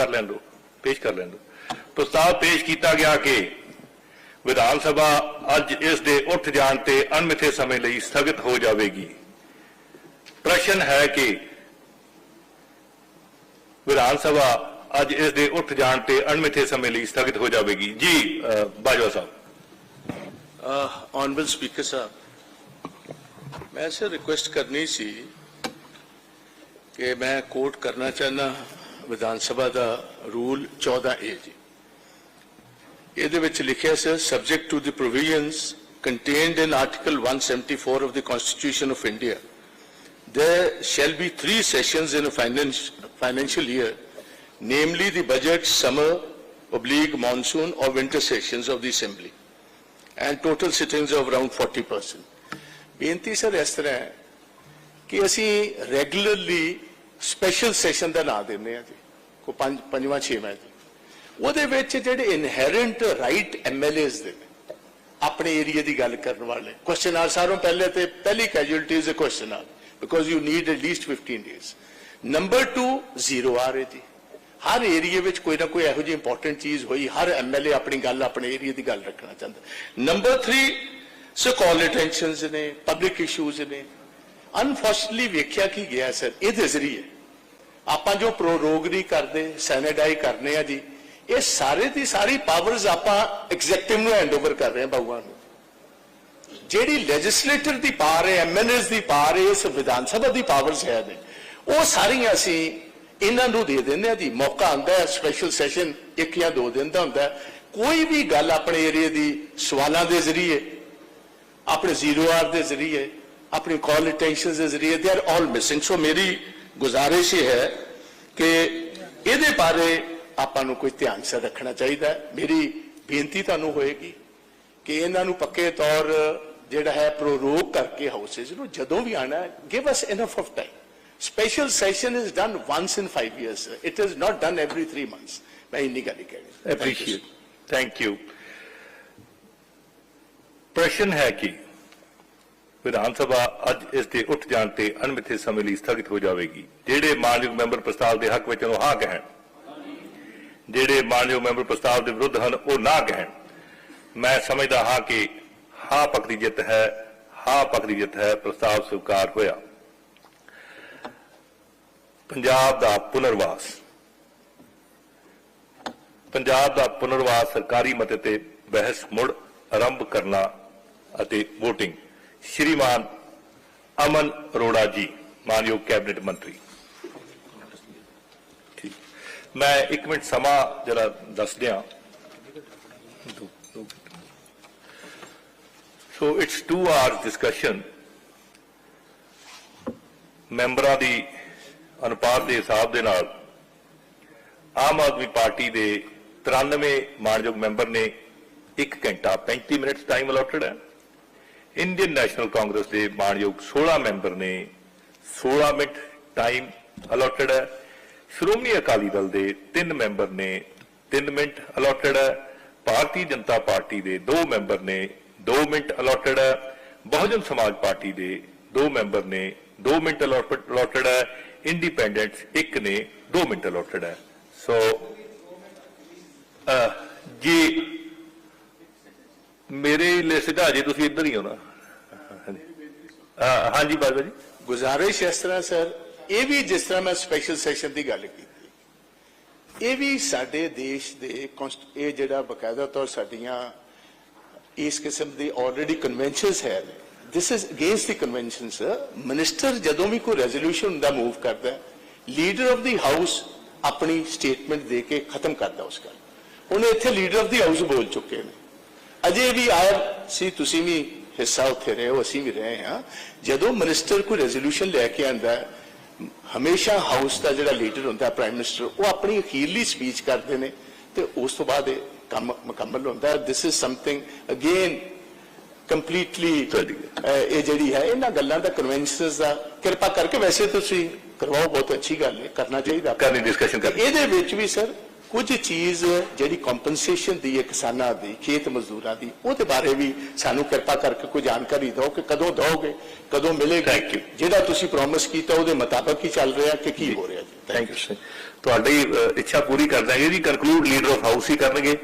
ਕਰ ਲੈਣ ਦਿਓ ਪੇਸ਼ ਕਰ ਲੈਣ ਦਿਓ ਪ੍ਰਸਤਾਵ ਪੇਸ਼ ਕੀਤਾ ਗਿਆ ਕਿ ਵਿਧਾਨ ਸਭਾ ਅੱਜ ਇਸ ਦੇ ਉੱਠ ਜਾਣ ਤੇ ਅਣਮਿੱਥੇ ਸਮੇਂ ਲਈ ਸਥਗਿਤ ਹੋ ਜਾਵੇਗੀ। ਪ੍ਰਸ਼ਨ ਹੈ ਕਿ ਵਿਧਾਨ ਸਭਾ ਅੱਜ ਇਸ ਦੇ ਉੱਠ ਜਾਣ ਤੇ ਅਣਮਿੱਥੇ ਸਮੇਂ ਲਈ ਸਥਗਿਤ ਹੋ ਜਾਵੇਗੀ। ਜੀ ਬਾਜਵਾ ਸਾਹਿਬ। ਆਨਰੇਬਲ ਸਪੀਕਰ ਸਾਹਿਬ, ਮੈਂ ਸੇ ਰਿਕੁਐਸਟ ਕਰਨੀ ਸੀ ਕਿ ਮੈਂ ਕੋਟ ਕਰਨਾ ਚਾਹੁੰਦਾ ਵਿਧਾਨ ਸਭਾ ਦਾ ਰੂਲ 14 ਏ ਜੀ ਇਹਦੇ ਵਿੱਚ ਲਿਖਿਆ sir subject to the provisions contained in article 174 of the constitution of india there shall be three sessions in a finance- financial year namely the budget summer oblique monsoon or winter sessions of the assembly and total sittings of around 40%. ਬੇਨਤੀ sir ਇਸ ਤਰ੍ਹਾਂ ਹੈ ਕਿ ਅਸੀਂ regularly special session ਦਾ ਨਾਂ ਦਿੰਦੇ ਆ ਜੀ। ਕੋ ਪੰਜ, ਪੰਜਵਾਂ, ਛੇਵਾਂ ਜੀ। ਉਹਦੇ ਵਿੱਚ ਜਿਹੜੇ ਇਨਹੈਰੈਂਟ ਰਾਈਟ ਐਮਐਲਏਸ ਦੇ ਨੇ, ਆਪਣੇ ਏਰੀਆ ਦੀ ਗੱਲ ਕਰਨ ਵਾਲੇ। ਕੁਐਸਚਨ ਆਰ ਸਾਰੋਂ ਪਹਿਲੇ ਤੇ ਪਹਿਲੀ casualty is a question are because you need at least 15 days number 2 zero ਆ ਰਹੇ ਜੀ ਹਰ ਏਰੀਆ ਵਿੱਚ ਕੋਈ ਨਾ ਕੋਈ ਇਹੋ ਜਿਹੀ ਇੰਪੋਰਟੈਂਟ ਚੀਜ਼ ਹੋਈ, ਹਰ ਐਮਐਲਏ ਆਪਣੀ ਗੱਲ, ਆਪਣੇ ਏਰੀਆ ਦੀ ਗੱਲ ਰੱਖਣਾ ਚਾਹੁੰਦਾ। ਨੰਬਰ 3 ਸੋ ਕਾਲ ਅਟੈਂਸ਼ਨਸ ਨੇ ਪਬਲਿਕ ਇਸ਼ੂਜ਼ ਨੇ। ਅਨਫੋਰਚੂਨਟਲੀ ਵੇਖਿਆ ਕੀ ਗਿਆ ਸਰ ਇਹਦੇ ਜ਼ਰੀਏ ਆਪਾਂ ਜੋ ਪ੍ਰੋਰੋਗ ਨਹੀਂ ਕਰਦੇ ਸੈਨੇਡਾਈ ਕਰਨੇ ਆ ਜੀ, ਇਹ ਸਾਰੇ ਦੀ ਸਾਰੀ ਪਾਵਰਸ ਆਪਾਂ ਐਗਜ਼ੈਕਟਿਵ ਨੂੰ ਹੈਂਡਓਵਰ ਕਰ ਰਹੇ ਹਾਂ ਬਾਬੂਆਂ ਨੂੰ। ਜਿਹੜੀ ਲੈਜਿਸਲੇਟਰ ਦੀ ਪਾਵਰ ਹੈ ਐਮਐਨਐਸ ਦੀ ਪਾਵਰ ਹੈ, ਇਸ ਵਿਧਾਨ ਸਭਾ ਦੀ ਪਾਵਰਸ ਹੈ ਨੇ ਉਹ ਸਾਰੀਆਂ ਅਸੀਂ ਇਹਨਾਂ ਨੂੰ ਦੇ ਦਿੰਦੇ ਆ ਜੀ। ਮੌਕਾ ਆਉਂਦਾ ਹੈ ਸਪੈਸ਼ਲ ਸੈਸ਼ਨ ਇੱਕ ਜਾਂ ਦੋ ਦਿਨ ਦਾ ਹੁੰਦਾ ਕੋਈ ਵੀ ਗੱਲ ਆਪਣੇ ਏਰੀਆ ਦੀ ਸਵਾਲਾਂ ਦੇ ਜ਼ਰੀਏ, ਆਪਣੇ ਜ਼ੀਰੋ ਆਰ ਦੇ ਜ਼ਰੀਏ ਆਪਣੀ ਕਾਲ ਅਟੈਂਸ਼ਨ ਦੇ ਜ਼ਰੀਏ ਦੇ ਆਰ ਆਲ ਮਿਸਿੰਗ ਸੋ ਮੇਰੀ ਗੁਜ਼ਾਰਿਸ਼ ਇਹ ਹੈ ਕਿ ਇਹਦੇ ਬਾਰੇ ਆਪਾਂ ਨੂੰ ਕੋਈ ਧਿਆਨ ਸੇ ਰੱਖਣਾ ਚਾਹੀਦਾ ਮੇਰੀ ਬੇਨਤੀ ਤੁਹਾਨੂੰ ਹੋਏਗੀ ਕਿ ਇਹਨਾਂ ਨੂੰ ਪੱਕੇ ਤੌਰ ਜਿਹੜਾ ਹੈ ਪ੍ਰੋਰੋਗ ਕਰਕੇ ਹਾਊਸਸ ਨੂੰ ਜਦੋਂ ਵੀ ਆਣਾ give us enough of time special session is done once in 5 years it is not done every 3 months ਮੈਂ ਇੰਨੀ ਗੱਲ ਹੀ ਕਹਿਣੀ ਐਪਰੀਸ਼ੀਏਟ ਥੈਂਕ ਯੂ ਪ੍ਰਸ਼ਨ ਹੈ ਕਿ? ਵਿਧਾਨ ਸਭਾ ਅੱਜ ਇਸ ਦੇ ਉੱਠ ਜਾਣ ਤੇ ਅਣਮਿੱਥੇ ਸਮੇਂ ਲਈ ਸਥਗਿਤ ਹੋ ਜਾਵੇਗੀ। ਜਿਹੜੇ ਮਾਨਯੋਗ ਮੈਂਬਰ ਪ੍ਰਸਤਾਵ ਦੇ ਹੱਕ ਵਿੱਚ ਉਹ ਹਾਂ ਕਹਿਣ ਜਿਹੜੇ ਮਾਨਯੋਗ ਮੈਂਬਰ ਪ੍ਰਸਤਾਵ ਦੇ ਵਿਰੁੱਧ ਹਨ, ਉਹ ਨਾ ਕਹਿਣ ਮੈਂ ਸਮਝਦਾ ਹਾਂ ਕਿ ਹਾਂ ਪੱਖ ਦੀ ਜਿੱਤ ਹੈ, ਹਾਂ ਪੱਖ ਦੀ ਜਿੱਤ ਹੈ, ਪ੍ਰਸਤਾਵ ਸਵੀਕਾਰ ਹੋਇਆ। ਪੰਜਾਬ ਦਾ ਪੁਨਰਵਾਸ। ਪੰਜਾਬ ਦਾ ਪੁਨਰਵਾਸ ਸਰਕਾਰੀ ਮਤੇ ਤੇ ਬਹਿਸ ਮੁੜ ਆਰੰਭ ਕਰਨਾ ਅਤੇ VOTING ਸ਼੍ਰੀਮਾਨ ਅਮਨ ਅਰੋੜਾ ਜੀ, ਮਾਨਯੋਗ ਕੈਬਨਿਟ ਮੰਤਰੀ। ਠੀਕ। ਮੈਂ 1 ਮਿੰਟ ਸਮਾਂ ਜਰਾ ਦੱਸ ਦਿਆਂ ਸੋ ਇਟਸ 2 ਆਵਰਸ ਡਿਸਕਸ਼ਨ ਮੈਂਬਰਾਂ ਦੀ ਅਨੁਪਾਤ ਦੇ ਹਿਸਾਬ ਦੇ ਨਾਲ ਆਮ ਆਦਮੀ ਪਾਰਟੀ ਦੇ 93 ਮਾਨਯੋਗ ਮੈਂਬਰ ਨੇ 1 ਘੰਟਾ 35 ਮਿੰਟ ਟਾਈਮ ਅਲੋਟਡ ਹੈ। ਇੰਡੀਅਨ ਨੈਸ਼ਨਲ ਕਾਂਗਰਸ ਦੇ ਮਾਨਯੋਗ 16 ਮੈਂਬਰ ਨੇ 16 ਮਿੰਟ ਟਾਈਮ ਅਲੋਟਡ ਹੈ। ਸ਼੍ਰੋਮਣੀ ਅਕਾਲੀ ਦਲ ਦੇ 3 ਮੈਂਬਰ ਨੇ 3 ਮਿੰਟ ਅਲੋਟਡ ਹੈ। ਭਾਰਤੀ ਜਨਤਾ ਪਾਰਟੀ ਦੇ 2 ਮੈਂਬਰ ਨੇ 2 ਮਿੰਟ ਅਲੋਟਡ ਹੈ। ਬਹੁਜਨ ਸਮਾਜ ਪਾਰਟੀ ਦੇ 2 ਮੈਂਬਰ ਨੇ 2 ਮਿੰਟ ਅਲੋਟਡ ਹੈ। ਇੰਡੀਪੈਂਡੈਂਟਸ 1 ਨੇ 2 ਮਿੰਟ ਅਲੋਟਡ ਹੈ। ਸੋ ਜੀ, ਮੇਰੇ ਲਿਸਟ ਦਾ ਜੀ ਤੁਸੀਂ ਇੱਧਰ ਹੀ ਹੋ ਨਾ। ਹਾਂਜੀ, ਬਾਬਾ ਜੀ। ਗੁਜ਼ਾਰਿਸ਼ ਇਸ ਤਰ੍ਹਾਂ, ਸਰ, ਇਹ ਵੀ ਜਿਸ ਤਰ੍ਹਾਂ ਮੈਂ ਸਪੈਸ਼ਲ ਸੈਸ਼ਨ ਦੀ ਗੱਲ ਕੀਤੀ, ਇਹ ਵੀ ਸਾਡੇ ਦੇਸ਼ ਦੇ ਇਹ ਜਿਹੜਾ ਬਕਾਇਦਾ ਤੌਰ ਸਾਡੀਆਂ ਇਸ ਕਿਸਮ ਦੀ ਆਲਰੇਡੀ ਕਨਵੈਨਸ਼ਨਸ ਹੈ। This is against the conventions minister ਜਦੋਂ ਵੀ ਕੋਈ ਰੈਜ਼ੋਲੂਸ਼ਨ ਦਾ ਮੂਵ ਕਰਦਾ ਲੀਡਰ ਆਫ ਦੀ ਹਾਊਸ ਆਪਣੀ ਸਟੇਟਮੈਂਟ ਦੇ ਕੇ ਖਤਮ ਕਰਦਾ ਉਸ ਗੱਲ। ਹੁਣ ਇੱਥੇ ਲੀਡਰ ਆਫ ਦੀ ਹਾਊਸ ਬੋਲ ਚੁੱਕੇ ਨੇ। ਅਜੇ ਵੀ ਆਇਆ ਸੀ, ਤੁਸੀਂ ਵੀ ਹਿੱਸਾ ਉੱਥੇ ਰਹੇ ਹੋ ਅਸੀਂ ਵੀ ਰਹੇ ਹਾਂ। ਜਦੋਂ ਮਿਨਿਸਟਰ ਕੋਈ ਰੈਜ਼ੋਲੂਸ਼ਨ ਲੈ ਕੇ ਆਂਦਾ ਹੈ ਹਮੇਸ਼ਾ ਹਾਊਸ ਦਾ ਜਿਹੜਾ ਲੀਡਰ ਹੁੰਦਾ ਹੈ ਪ੍ਰਾਈਮ ਮਿਨਿਸਟਰ ਉਹ ਆਪਣੀ ਅਖੀਰਲੀ ਸਪੀਚ ਕਰਦੇ ਨੇ ਤੇ ਉਸ ਤੋਂ ਬਾਅਦ ਇਹ ਕੰਮ ਮੁਕੰਮਲ ਹੁੰਦਾ ਹੈ। This is something again completely ਇਹ ਜਿਹੜੀ ਹੈ ਇਹਨਾਂ ਗੱਲਾਂ ਦਾ ਕਨਵੈਨਸ਼ਨਸ ਦਾ ਕਿਰਪਾ ਕਰਕੇ ਵੈਸੇ ਤੁਸੀਂ ਕਰਵਾਓ ਬਹੁਤ ਅੱਛੀ ਗੱਲ ਹੈ ਕਰਨਾ ਚਾਹੀਦਾ। ਕਰਨੀ ਡਿਸਕਸ਼ਨ ਕਰਨੀ। ਇਹਦੇ ਵਿੱਚ ਵੀ ਸਰ ਕੁਝ ਚੀਜ਼ ਜਿਹੜੀ ਕੰਪਨਸੇਸ਼ਨ ਦੀ ਹੈ ਕਿਸਾਨਾਂ ਦੀ ਖੇਤ ਮਜ਼ਦੂਰਾਂ ਦੀ ਉਹਦੇ ਬਾਰੇ ਵੀ ਸਾਨੂੰ ਕਿਰਪਾ ਕਰਕੇ ਕੋਈ ਜਾਣਕਾਰੀ ਦਿਓ ਕਿ ਕਦੋਂ ਦਿਓਗੇ ਕਦੋਂ ਮਿਲੇਗੀ. ਜਿਹੜਾ ਤੁਸੀਂ ਪ੍ਰੋਮਿਸ ਕੀਤਾ ਉਹਦੇ ਮੁਤਾਬਕ ਹੀ ਚੱਲ ਰਿਹਾ ਕਿ ਕੀ ਹੋ ਰਿਹਾ ਜੀ। ਥੈਂਕ ਯੂ ਤੁਹਾਡੀ ਅ, ਇੱਛਾ ਪੂਰੀ ਕਰ ਦਾਂਗੇ ਜੀ ਕਨਕਲੂਡ ਲੀਡਰ ਆਫ ਹਾਊਸ ਹੀ ਕਰਨਗੇ।